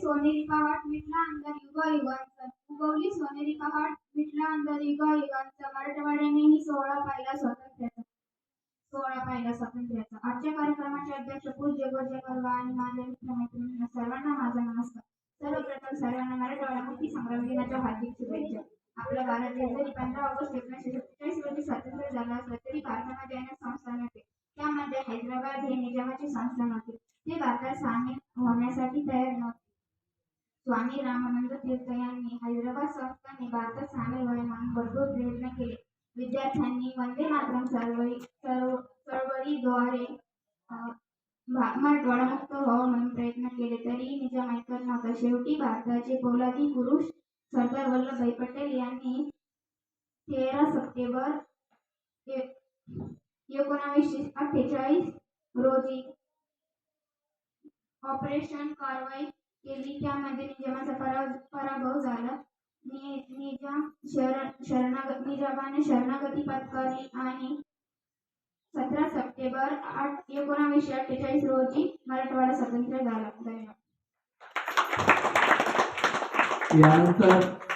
सोनेरी पहाट मिटला अंधार युगायुगांचा उगवली सोनेरी पहाट मिटला अंधार युगायुगांचा मराठवाड्यानेही सोहळा पाहिला स्वातंत्र्याचा. सोहळा पाहिला स्वातंत्र्याचा. आजच्या कार्यक्रमाचे अध्यक्ष पूज्य गोजे परवा आणि माझ्या मित्रमैत्रिणींना सर्वांना माझा नमस्कार. सर्वप्रथम सर्वांना मराठवाडा मुक्ती संग्राम दिनाच्या हार्दिक शुभेच्छा. आपला भारत देश जरी पंधरा ऑगस्ट एकोणीसशे सत्तेचाळीस रोजी स्वातंत्र्य झाला असला तरी भारतामध्ये अनेक संस्थान होते त्यामध्ये हैदराबाद हे निजामाचे संस्थान होते ते भारतात सामील होण्यासाठी तयार नव्हते. स्वामी रामानंद तीर्थ यांनी हैदराबाद संस्थाने भारतात सामील व्हायला म्हणून भरपूर प्रयत्न केले. विद्यार्थ्यांनी वंदे मातरम चळवळी चळवळीद्वारे अं, व्हावं म्हणून प्रयत्न केले. तरी निजाम ऐकत नव्हता. शेवटी भारताचे पोलादी पुरुष सरदार वल्लभभाई पटेल यांनी तेरा सप्टेंबर एकोणावीसशे अठ्ठेचाळीस रोजी ऑपरेशन कारवाई केली. त्यामध्ये निजामाचा पराभ पराभव झाला नि- निजाम शरण शरणागत निजामाने शरणागती पत्करली आणि सतरा सप्टेंबर आठ एकोणावीसशे अठ्ठेचाळीस रोजी मराठवाडा स्वतंत्र झाला. धन्यवाद. यानंतर